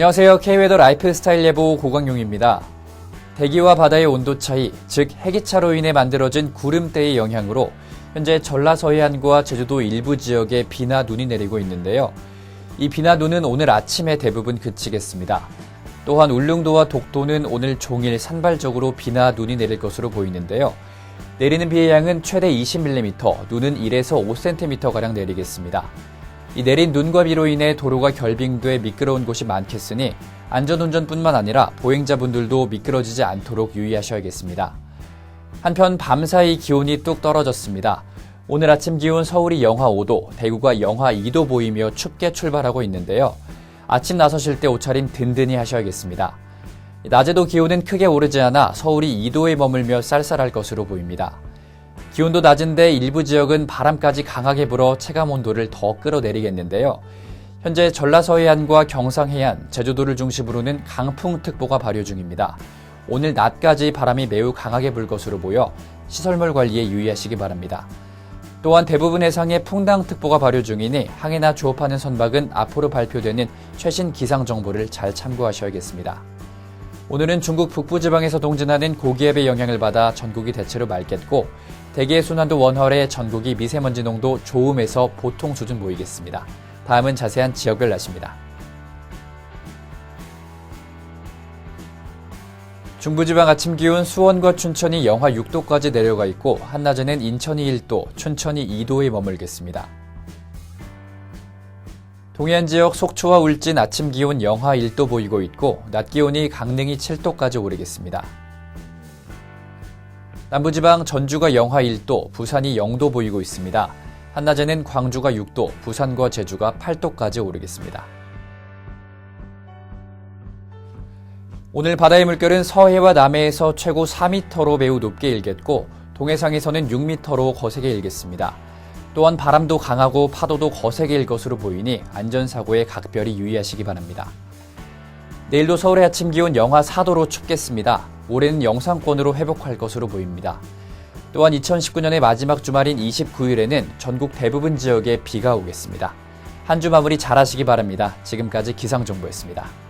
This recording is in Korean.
안녕하세요. K웨더 라이프스타일 예보 고광용입니다. 대기와 바다의 온도 차이, 즉 해기차로 인해 만들어진 구름대의 영향으로 현재 전라 서해안과 제주도 일부 지역에 비나 눈이 내리고 있는데요. 이 비나 눈은 오늘 아침에 대부분 그치겠습니다. 또한 울릉도와 독도는 오늘 종일 산발적으로 비나 눈이 내릴 것으로 보이는데요. 내리는 비의 양은 최대 20mm, 눈은 1에서 5cm가량 내리겠습니다. 이 내린 눈과 비로 인해 도로가 결빙돼 미끄러운 곳이 많겠으니 안전운전뿐만 아니라 보행자분들도 미끄러지지 않도록 유의하셔야겠습니다. 한편 밤사이 기온이 뚝 떨어졌습니다. 오늘 아침 기온 서울이 영하 5도, 대구가 영하 2도 보이며 춥게 출발하고 있는데요. 아침 나서실 때 옷차림 든든히 하셔야겠습니다. 낮에도 기온은 크게 오르지 않아 서울이 2도에 머물며 쌀쌀할 것으로 보입니다. 기온도 낮은데 일부 지역은 바람까지 강하게 불어 체감 온도를 더 끌어내리겠는데요. 현재 전라서해안과 경상해안, 제주도를 중심으로는 강풍특보가 발효 중입니다. 오늘 낮까지 바람이 매우 강하게 불 것으로 보여 시설물 관리에 유의하시기 바랍니다. 또한 대부분 해상에 풍랑특보가 발효 중이니 항해나 조업하는 선박은 앞으로 발표되는 최신 기상 정보를 잘 참고하셔야겠습니다. 오늘은 중국 북부지방에서 동진하는 고기압의 영향을 받아 전국이 대체로 맑겠고 대기의 순환도 원활해 전국이 미세먼지 농도 좋음에서 보통 수준 보이겠습니다. 다음은 자세한 지역별 날씨입니다. 중부지방 아침 기온 수원과 춘천이 영하 6도까지 내려가 있고 한낮에는 인천이 1도, 춘천이 2도에 머물겠습니다. 동해안 지역 속초와 울진 아침 기온 영하 1도 보이고 있고 낮 기온이 강릉이 7도까지 오르겠습니다. 남부지방 전주가 영하 1도, 부산이 0도 보이고 있습니다. 한낮에는 광주가 6도, 부산과 제주가 8도까지 오르겠습니다. 오늘 바다의 물결은 서해와 남해에서 최고 4m로 매우 높게 일겠고 동해상에서는 6m로 거세게 일겠습니다. 또한 바람도 강하고 파도도 거세게 일 것으로 보이니 안전사고에 각별히 유의하시기 바랍니다. 내일도 서울의 아침 기온 영하 4도로 춥겠습니다. 올해는 영상권으로 회복할 것으로 보입니다. 또한 2019년의 마지막 주말인 29일에는 전국 대부분 지역에 비가 오겠습니다. 한 주 마무리 잘 하시기 바랍니다. 지금까지 기상정보였습니다.